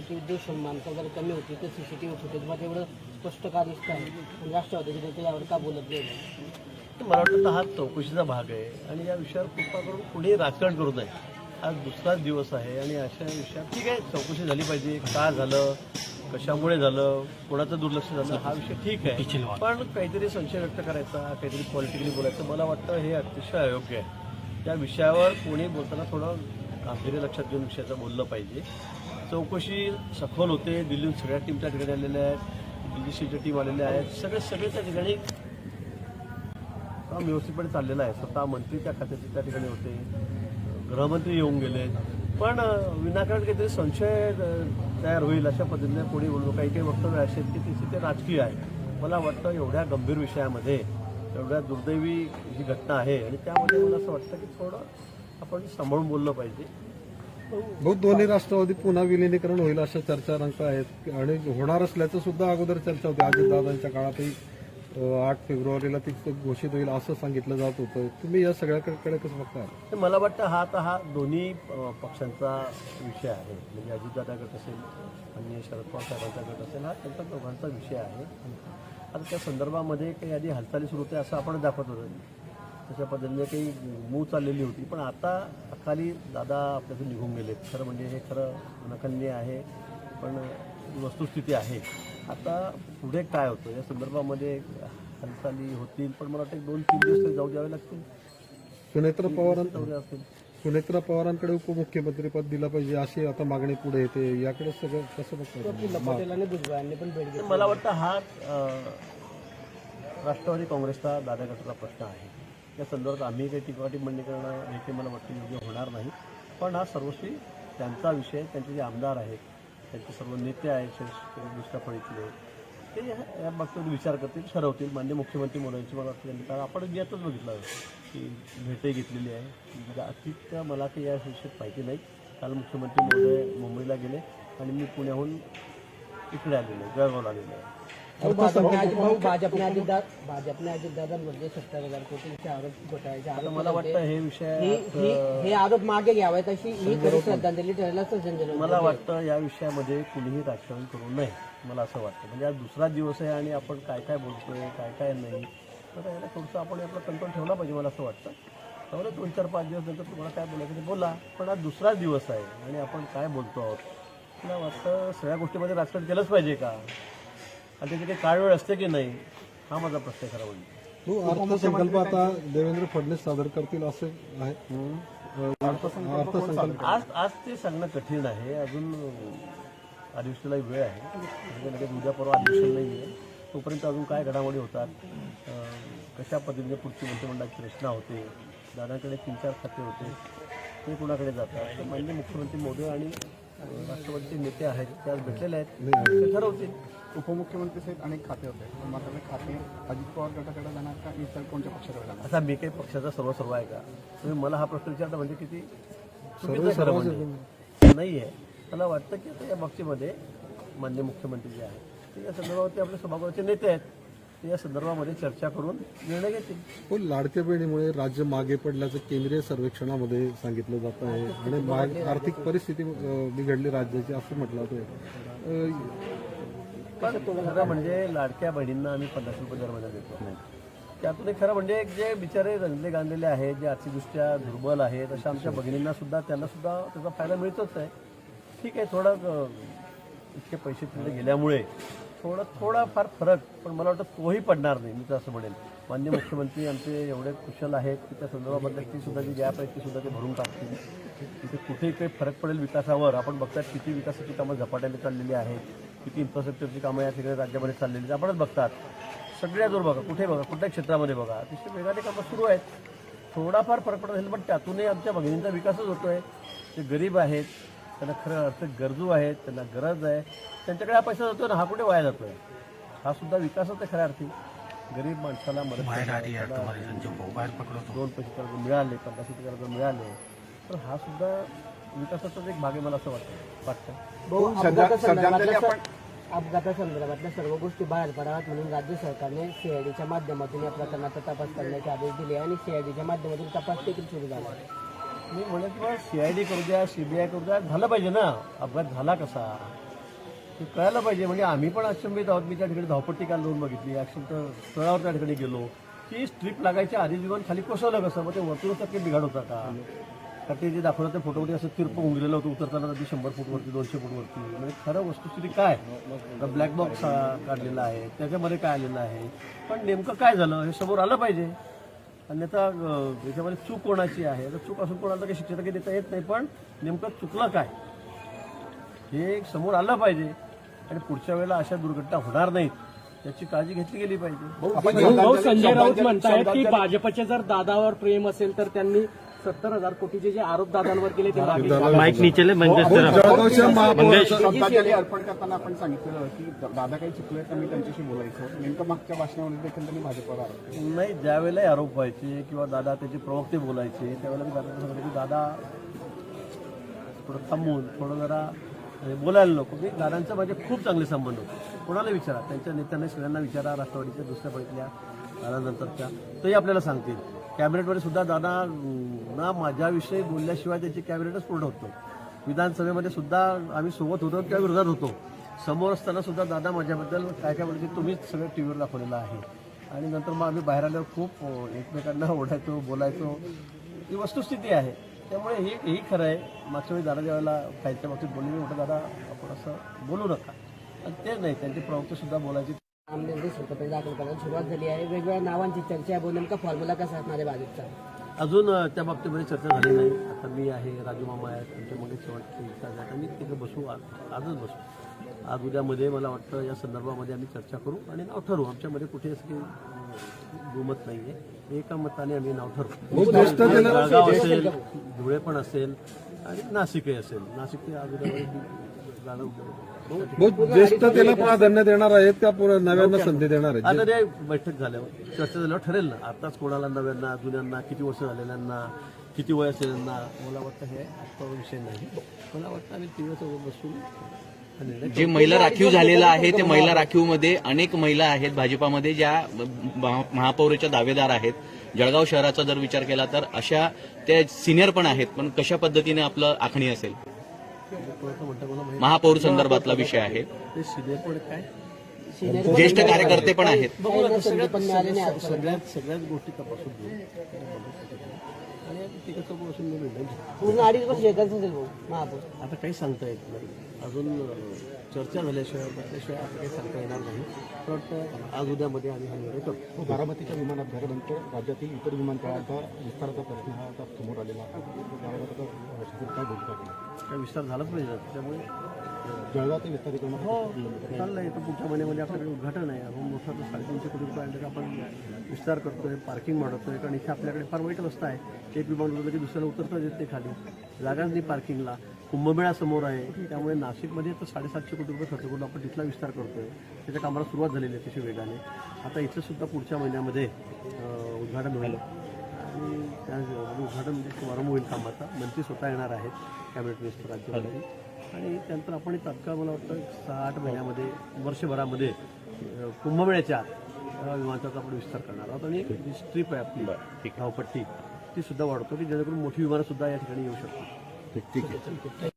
म्हटलं की माणसं वगैरे कमी होती तर सी सी टी व्ही फुटेजमध्ये एवढं स्पष्ट का दिसतं आहे पण राष्ट्रवादीचे नेते यावर का बोलत नाही? मला वाटतं हा चौकशीचा भाग आहे आणि या विषयावर कृपा करून कुणीही राजकारण करू नये. आज दुसराच दिवस आहे आणि अशा विषयात ठीक आहे चौकशी झाली पाहिजे. का झालं? कशामुळे झालं? कोणाचं दुर्लक्ष झालं? हा विषय ठीक आहे. पण काहीतरी संशय व्यक्त करायचा काहीतरी पॉलिटिकली बोलायचं मला वाटतं हे अतिशय अयोग्य आहे. त्या विषयावर कोणी बोलताना थोडं गांभीर्य लक्षात घेऊन विषयाचं बोललं पाहिजे. चौकशी सखोल होते. दिल्लीहून सगळ्या टीम त्या ठिकाणी आलेल्या आहेत. दिल्लीशीच्या टीम आलेल्या आहेत. सगळे सगळे त्या ठिकाणी काम व्यवस्थितपणे चाललेलं आहे. स्वतः मंत्री त्या खात्याचे त्या ठिकाणी होते. गृहमंत्री येऊन गेले. पण विनाकारण काहीतरी संशय तयार होईल अशा पद्धतीने कोणी बोललो. काही काही वक्तव्य असे की तिथे ते राजकीय आहे मला वाटतं एवढ्या गंभीर विषयामध्ये एवढ्या दुर्दैवी ही घटना आहे आणि त्यामध्ये मला असं वाटतं की थोडं आपण सांभाळून बोललं पाहिजे. बहुत दोन्ही राष्ट्रवादी पुन्हा विलिनीकरण होईल अशा चर्चा रंग आहेत. आणि होणार असल्याचं सुद्धा अगोदर चर्चा होती. अजितदादांच्या काळातही आठ फेब्रुवारीला ती घोषित होईल असं सांगितलं जात होतं. तुम्ही या सगळ्याकडे कसं बघता? मला वाटतं हा आता हा दोन्ही पक्षांचा विषय आहे. म्हणजे अजितदादा गट असेल आणि शरद पवार साहेबांचा गट असेल हा त्यांचा दोघांचा विषय आहे. आता त्या संदर्भामध्ये काही आधी हालचाली सुरू होते असं आपण दाखवत होतो. तशा पद्धतीने काही मूव चाललेली होती. पण आता अकाली दादा आपल्यातून निघून गेले खरं म्हणजे हे खरं नखन्य आहे पण वस्तुस्थिती आहे. आता पुढे काय होतं? या संदर्भामध्ये हालचाली होतील पण मला वाटतं एक दोन तीन दिवस जाऊ द्यावे लागतील. सुनेत्र पवारां जाऊ द्यावे लागतील. सुनेत्रा पवारांकडे उपमुख्यमंत्रीपद दिलं पाहिजे अशी आता मागणी पुढे येते. याकडे सगळं कसं बघता मला वाटतं हा राष्ट्रवादी काँग्रेसचा दादा गटाचा प्रश्न आहे. या संदर्भात आम्ही काही टिकवाटी म्हणणी करणं हे काही मला वाटतं योग्य होणार नाही. पण हा सर्वस्वी त्यांचा विषय त्यांचे जे आमदार आहेत त्यांचे सर्व नेते आहेत दुसऱ्या फळीतले ते या- या बाबतीत विचार करतील ठरवतील. मान्य मुख्यमंत्री मोदयांची मला वाटतं कारण आपण यातच बघितलं की भेटही घेतलेली आहे. म्हणजे अतिरिक्त मला काही या विषयात माहिती नाही. काल मुख्यमंत्री महोदय मुंबईला गेले आणि मी पुण्याहून इकडे आलेलो आहे जळगावला आलेलो आहे. भाजपने भाऊ भाजपने अजितदादांमध्ये सत्तर हजार कोटींचे आरोप घोटाळ्याचे आरोप मला. वाटतं हे विषय ही हे आरोप मागे घ्यावेत अशी ही खरी श्रद्धांजली मला वाटतं या विषयामध्ये कुणीही राजकारण करू नये मला असं वाटतं. म्हणजे आज दुसरा दिवस आहे आणि आपण काय काय बोलतोय काय काय नाही तर याला थोडंसं आपण आपला कंट्रोल ठेवला पाहिजे मला असं वाटतं. त्यामुळे दोन चार पाच दिवस नंतर तुम्हाला काय बोलायचं ते बोला. पण आज दुसराच दिवस आहे आणि आपण काय बोलतो आहोत? मला वाटतं सगळ्या गोष्टीमध्ये राजकारण केलंच पाहिजे का? आणि त्याची काही काळ वेळ असते की नाही हा माझा प्रश्न खरा म्हणजे. हो, अर्थसंकल्प आता देवेंद्र फडणवीस सादर करतील असं आहे. अर्थसंकल्प आज आज ते सांगणं कठीण आहे. अजून अधिवेशनाला वेळ आहे. लगेच उद्या परवा अधिवेशन नाही आहे तोपर्यंत अजून काय घडामोडी होतात? कशा पद्धतीने पुढची मंत्रिमंडळाची रचना होते? दादाकडे तीन चार खाते होते. ते कुणाकडे जातात? माननीय मुख्यमंत्री मोदी आणि राष्ट्रवादीचे नेते आहेत ते आज भेटलेले आहेत. ते ठरवतील. उपमुख्यमंत्री सहित अनेक खाते होते. मात्र ते खाते अजित पवार गटाकडे जाणार का इतर कोणत्या पक्षाकडे जाणार? असा मी काही पक्षाचा सर्व सर्व आहे का? तुम्ही मला हा प्रश्न विचारता म्हणजे किती चुकीचं आहे म्हणजे? नाही आहे मला वाटतं की आता या बाबतीमध्ये मान्य मुख्यमंत्री जे आहेत ते या संदर्भात ते आपले सभागृहाचे नेते आहेत. या संदर्भामध्ये चर्चा करून निर्णय घेतील. हो लाडक्या बहिणीमुळे राज्य मागे पडल्याचं केंद्रीय सर्वेक्षणामध्ये सांगितलं जात आहे आणि माग- आर्थिक परिस्थिती बिघडली राज्याची असं म्हटलं जातं पण खरं म्हणजे लाडक्या बहिणींना आम्ही पन्नास रुपये दर महिना देतो त्यातून खरं म्हणजे जे बिचारे रंगले गांधलेले आहेत जे आर्थिकदृष्ट्या दुर्बल आहेत अशा आमच्या भगिनींना सुद्धा त्यांना सुद्धा त्याचा फायदा मिळतोच आहे. ठीक आहे थोडं इतके पैसे तिकडे गेल्यामुळे थोडं थोडाफार फरक पण मला वाटतं तोही पडणार नाही. मी तर असं म्हणेल मान्य मुख्यमंत्री आमचे एवढे कुशल आहेत की त्या संदर्भामध्ये ती सुद्धा जी गॅप आहे ती सुद्धा ते भरून टाकतील. तिथे कुठेही काही फरक पडेल विकासावर. आपण बघतात किती विकासाची कामं झपाट्याने चाललेली आहेत किती इन्फ्रास्ट्रक्चरची कामं या तिकडे राज्यामध्ये चाललेली आहेत. आपणच बघतात. सगळ्याजवळ बघा कुठे बघा कुठल्या क्षेत्रामध्ये बघा. अतिशय वेगाने कामं सुरू आहेत. थोडाफार फरक पडत असेल पण त्यातूनही आमच्या भगिनींचा विकासच होतो आहे ते गरीब आहेत त्यांना खरं अर्थ गरजू आहेत त्यांना गरज आहे. त्यांच्याकडे हा पैसा जातोय ना हा कुठे वाया जातोय? हा सुद्धा विकासच आहे खऱ्या अर्थी. गरीब माणसाला मदत दोन पैसे कर्ज मिळाले पन्नास रुपये कर्ज मिळाले तर हा सुद्धा विकासाचाच एक भाग आहे मला असं वाटतं. वाटतं? अपघातासंदर्भातल्या सर्व गोष्टी बाहेर पडाव्यात म्हणून राज्य सरकारने सीआयडीच्या माध्यमातून या प्रकरणाचा तपास करण्याचे आदेश दिले आणि सीआयडीच्या माध्यमातून तपास देखील सुरू झाला. मी म्हणत किंवा सी आय डी करू द्या सी बी आय करू द्या झालं पाहिजे ना? अपघात झाला कसा? ते कळायला पाहिजे. म्हणजे आम्ही पण अचंबित आहोत. मी त्या ठिकाणी धावपट्टी काल जाऊन बघितली. ऍक्शन तर स्थळावर त्या ठिकाणी गेलो. की स्ट्रीप लागायच्या आधी विमान खाली कोसळलं कसं? मग ते वर्तुळासारखे बिघाड होता का? का ते जे दाखवलं ते फोटोमध्ये असं तिरप उंगलेलं होतं उतरताना अगदी शंभर फूटवरती दोनशे फूटवरती म्हणजे खरं वस्तुस्थिती काय? ब्लॅक बॉक्स काढलेला आहे. त्याच्यामध्ये काय आलेलं आहे? पण नेमकं काय झालं? हे समोर आलं पाहिजे. अन्यथा याच्यामध्ये चूक कोणाची आहे? आता चूक असून कोणाला काही शिक्षण काही देता येत नाही पण नेमकं चुकलं काय? हे समोर आलं पाहिजे. आणि पुढच्या वेळेला अशा दुर्घटना होणार नाहीत. याची काळजी घेतली गेली पाहिजे. भाऊ संजय राऊत म्हणतायत की भाजपचे जर दादावर प्रेम असेल तर त्यांनी सत्तर हजार कोटीचे जे आरोप दादांवर केले. ते मागे जळगावच्या महापौराचा श्रद्धांजली अर्पण करताना आपण सांगितलेलं की दादा काही चुकले तर मी त्यांच्याशी बोलायचो. नेमकं मागच्या भाषणामध्ये देखील त्यांनी भाजपवर आरोप. नाही ज्यावेळेला आरोप व्हायचे किंवा दादा त्याचे प्रवक्ते बोलायचे त्यावेळेला मी दादा सांगितलं की दादा थोडं थांबून थोडं जरा बोलायला नको. मी दादांचे माझे खूप चांगले संबंध होते. कोणाला विचारा? त्यांच्या नेत्यांना सगळ्यांना विचारा राष्ट्रवादीच्या दुसऱ्या पहिल्या दादानंतरच्या. तेही आपल्याला सांगतील. कॅबिनेटमध्ये सुद्धा दादा ना माझ्याविषयी बोलल्याशिवाय त्याची कॅबिनेटच पूर्ण होतो विधानसभेमध्ये सुद्धा आम्ही सोबत होतो त्या विरोधात होतो. समोर असताना सुद्धा दादा माझ्याबद्दल काय काय बोलते तुम्हीच सगळं टी व्हीवर दाखवलेलं आहे. आणि नंतर मग आम्ही बाहेर आल्यावर खूप एकमेकांना ओढायचो बोलायचो. ही वस्तुस्थिती आहे. त्यामुळे हे हेही खरं आहे. मागच्या वेळी दादा ज्यावेळेला खायच्या बाबतीत बोलले म्हटलं दादा आपण असं बोलू नका. आणि ते नाही त्यांचे प्रवक्ते सुद्धा बोलायचे. दाखल करायला सुरुवात झाली आहे. वेगवेगळ्या नावांची चर्चा आहे. नेमका फॉर्म्युला कसा असणार आहे भाजपचा अजून त्या बाबतीमध्ये चर्चा झाली नाही. आता मी आहे राजू मामा आहेत आमचे मग शेवटचे आहेत. आम्ही तिकडे बसू आज आजच बसू. आज उद्यामध्ये मला वाटतं या संदर्भामध्ये आम्ही चर्चा करू आणि नाव ठरवू. आमच्यामध्ये कुठे असं काही दुमत नाही आहे एका मताने आम्ही नाव ठरवू. जळगाव असेल धुळे पण असेल आणि नाशिकही असेल. नाशिक ते आज उद्यामध्ये बहुत ज्येष्ठतेला प्राधान्य देणार आहेत का पुढे नव्यांना संधी देणार आहेत. आता ते बैठक झाल्यावर चर्चा झाल्यावर ठरेल ना? आताच कोणाला नव्यांना जुन्यांना किती वर्ष झालेल्यांना किती वय असलेल्यांना मला वाटतं हे आजचा विषय नाही. मला वाटतं आम्ही टीव्हीसोबत बसून हा जे महिला राखीव झालेलं आहे ते महिला राखीवमध्ये अनेक महिला आहेत भाजपामध्ये ज्या महा- महापौराच्या दावेदार आहेत. जळगाव शहराचा जर विचार केला तर अशा त्या सिनियर पण आहेत पण कशा पद्धतीने आपलं आखणी असेल? महापौर संदर्भातला विषय आहे. ते सिनियर पण काय? ज्येष्ठ कार्यकर्ते पण आहेत. सगळ्यात सगळ्याच गोष्टी तपासून. पूर्ण अडीच वर्ष आता काही सांगता येत नाही. अजून चर्चा झाल्याशिवाय बसल्याशिवाय आता काही सांगता येणार नाही. तर वाटतं आज उद्यामध्ये आम्ही हा निर्णय करतो. बारामतीच्या विमान अपघातानंतर राज्यातील इतर विमानतळांचा विस्ताराचा प्रश्न हा आता समोर आलेला आहे. त्याबाबत आता शासन काय विस्तार झालाच पाहिजे. त्यामुळे. जळगाव ते विस्तारीकरण हो चाललंय. तर पुढच्या महिन्यामध्ये आपल्याकडे उद्घाटन आहे. आपण मोठा तो साडेतीनशे कोटी रुपये आणलं आपण विस्तार करतोय पार्किंग वाढवतोय. कारण इथे आपल्याकडे फार वाईट अवस्था आहे. एक विमान उतरलं की दुसऱ्याला उतरता येत नाही खाली. जागाच नाही पार्किंगला कुंभमेळा समोर आहे. त्यामुळे नाशिकमध्ये तर साडेसातशे कोटी रुपये खर्च करून आपण तिथला विस्तार करतोय. त्याच्या कामाला सुरुवात झालेली आहे तशी वेगाने. आता इथं सुद्धा पुढच्या महिन्यामध्ये उद्घाटन होईल. आणि त्या उद्घाटन म्हणजे शुभारंभ होईल कामाचा. मंत्री स्वतः येणार आहेत. कॅबिनेट मिनिस्टर राज्यामध्ये आणि त्यानंतर आपण हे तात्काळ मला वाटतं सहा आठ महिन्यामध्ये वर्षभरामध्ये कुंभमेळ्याच्या विमानाचा आपण विस्तार करणार आहोत. आणि जी स्ट्रीप आहे आपली. धावपट्टी ती सुद्धा वाढवतो की जेणेकरून मोठी विमानं सुद्धा या ठिकाणी येऊ शकतात ठीक आहे.